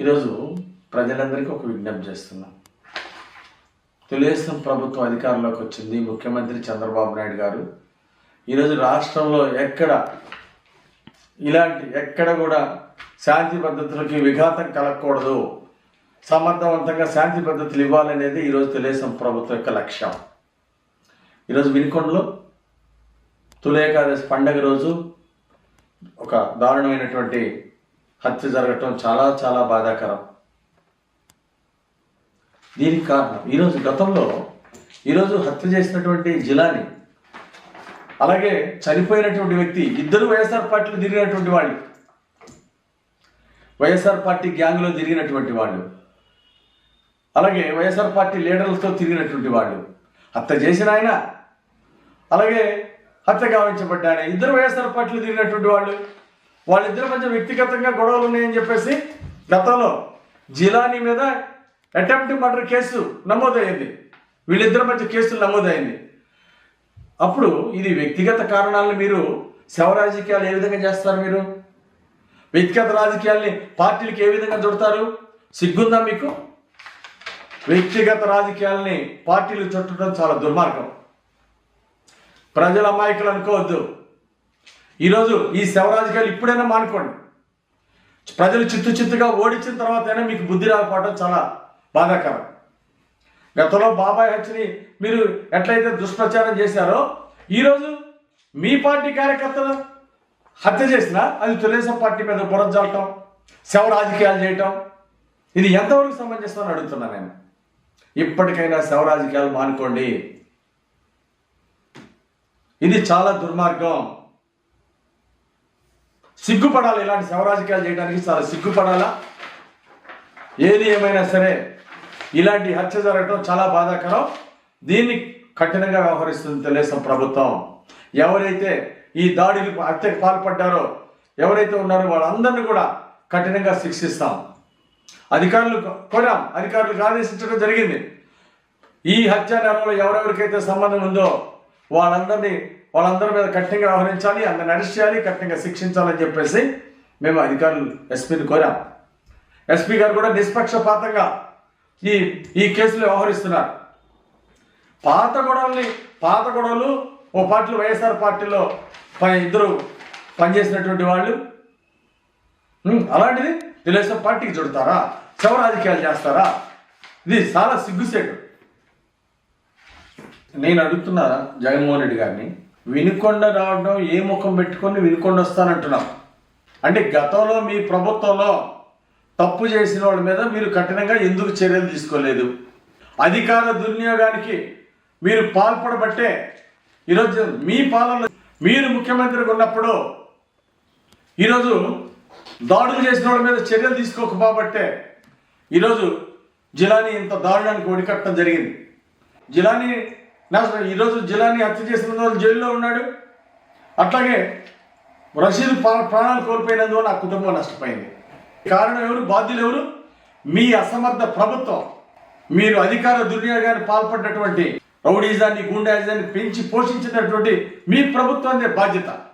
ఈరోజు ప్రజలందరికీ ఒక విజ్ఞప్తి చేస్తున్నాం. తెలుగుదేశం ప్రభుత్వం అధికారంలోకి వచ్చింది. ముఖ్యమంత్రి చంద్రబాబు నాయుడు గారు. ఈరోజు రాష్ట్రంలో ఎక్కడ ఇలాంటి ఎక్కడ కూడా శాంతి పద్ధతులకి విఘాతం కలగకూడదు. సమర్థవంతంగా శాంతి పద్ధతులు ఇవ్వాలనేది ఈరోజు తెలుగుదేశం ప్రభుత్వం యొక్క లక్ష్యం. ఈరోజు వినుకొండలో తులేకాదశి పండగ రోజు ఒక దారుణమైనటువంటి హత్య జరగటం చాలా చాలా బాధాకరం. దీనికి కారణం ఈరోజు గతంలో ఈరోజు హత్య చేసినటువంటి జిలాని అలాగే చనిపోయినటువంటి వ్యక్తి ఇద్దరు వైఎస్ఆర్ పార్టీలో తిరిగినటువంటి వాళ్ళు వైఎస్ఆర్ పార్టీ గ్యాంగ్లో తిరిగినటువంటి వాళ్ళు అలాగే వైఎస్ఆర్ పార్టీ లీడర్లతో తిరిగినటువంటి వాళ్ళు హత్య చేసిన ఆయన అలాగే హత్య గావించబడ్డ ఇద్దరు వైఎస్ఆర్ పార్టీలు తిరిగినటువంటి వాళ్ళు వాళ్ళిద్దరు కొంచెం వ్యక్తిగతంగా గొడవలు ఉన్నాయని చెప్పేసి గతంలో జిలానీ మీద అటెంప్ట్ మర్డర్ కేసు నమోదైంది. వీళ్ళిద్దరి మధ్య కేసులు నమోదైంది. అప్పుడు ఇది వ్యక్తిగత కారణాలను మీరు శవ రాజకీయాలు ఏ విధంగా చేస్తారు మీరు? వ్యక్తిగత రాజకీయాల్ని పార్టీలకు ఏ విధంగా చుడతారు సిగ్గుందా మీకు? వ్యక్తిగత రాజకీయాల్ని పార్టీలు చుట్టడం చాలా దుర్మార్గం. ప్రజల అమాయకులు అనుకోవద్దు. ఈరోజు ఈ శవ రాజకీయాలు ఇప్పుడైనా మానుకోండి. ప్రజలు చిత్తు చిత్తుగా ఓడించిన తర్వాతైనా మీకు బుద్ధి రాకపోవడం చాలా బాధాకరం. గతంలో బాబాయ్ హత్యని మీరు ఎట్లయితే దుష్ప్రచారం చేశారో ఈరోజు మీ పార్టీ కార్యకర్తలు హత్య చేసినా అది తెలుగుదేశం పార్టీ మీద బురజాలటం శవ రాజకీయాలు చేయటం ఇది ఎంతవరకు సమంజసం అని అడుగుతున్నా నేను. ఇప్పటికైనా శవ రాజకీయాలు మానుకోండి. ఇది చాలా దుర్మార్గం. సిగ్గుపడాలి ఇలాంటి శవరాజకీయాలు చేయడానికి చాలా సిగ్గుపడాలా? ఏది ఏమైనా సరే ఇలాంటి హత్య జరగడం చాలా బాధాకరం. దీన్ని కఠినంగా వ్యవహరిస్తుంది తెలుగుదేశం ప్రభుత్వం. ఎవరైతే ఈ దాడికి హత్యకు పాల్పడ్డారో ఎవరైతే ఉన్నారో వాళ్ళందరినీ కూడా కఠినంగా శిక్షిస్తాం. అధికారులు కోరాం. అధికారులకు ఆదేశించడం జరిగింది. ఈ హత్య నేరంలో ఎవరెవరికైతే సంబంధం ఉందో వాళ్ళందరినీ వాళ్ళందరి మీద కఠినంగా వ్యవహరించాలి అందరిని అరెస్ట్ చేయాలి కఠినంగా శిక్షించాలని చెప్పేసి మేము అధికారులు ఎస్పీని కోరాం. ఎస్పీ గారు కూడా నిష్పక్షపాతంగా ఈ ఈ కేసులో వ్యవహరిస్తున్నారు. పాత గొడవల్ని పాత గొడవలు ఓ పార్టీలో వైఎస్ఆర్ పార్టీలో పై ఇద్దరు పనిచేసినటువంటి వాళ్ళు అలాంటిది తెలుగుదేశం పార్టీకి చుడతారా? శవ రాజకీయాలు చేస్తారా? ఇది చాలా సిగ్గుసేటు. నేను అడుగుతున్నా జగన్మోహన్ రెడ్డి గారిని వినుకొండ రావడం ఏ ముఖం పెట్టుకొని వినుకొండ వస్తానంటున్నాం. అంటే గతంలో మీ ప్రభుత్వంలో తప్పు చేసిన వాళ్ళ మీద మీరు కఠినంగా ఎందుకు చర్యలు తీసుకోలేదు? అధికార దుర్వినియోగానికి మీరు పాల్పడబట్టే ఈరోజు మీ పాలన మీరు ముఖ్యమంత్రిగా ఉన్నప్పుడు ఈరోజు దాడులు చేసిన వాళ్ళ మీద చర్యలు తీసుకోకపోబట్టే ఈరోజు జిలాని ఇంత దారుణానికి ఒడికట్టడం జరిగింది. జిలాని నా- ఈరోజు జిలాని హత్య చేసిన వాళ్ళు జైల్లో ఉన్నాడు. అట్లాగే రషీద్ ప్రాణాలు కోల్పోయినందువల్ల ఆ కుటుంబం నష్టపోయింది. కారణం ఎవరు? బాధ్యులు ఎవరు? మీ అసమర్థ ప్రభుత్వం. మీరు అధికార దుర్వినియోగాన్ని పాల్పడినటువంటి రౌడీజాన్ని గుండాయిజాన్ని పెంచి పోషించినటువంటి మీ ప్రభుత్వాన్ని బాధ్యత.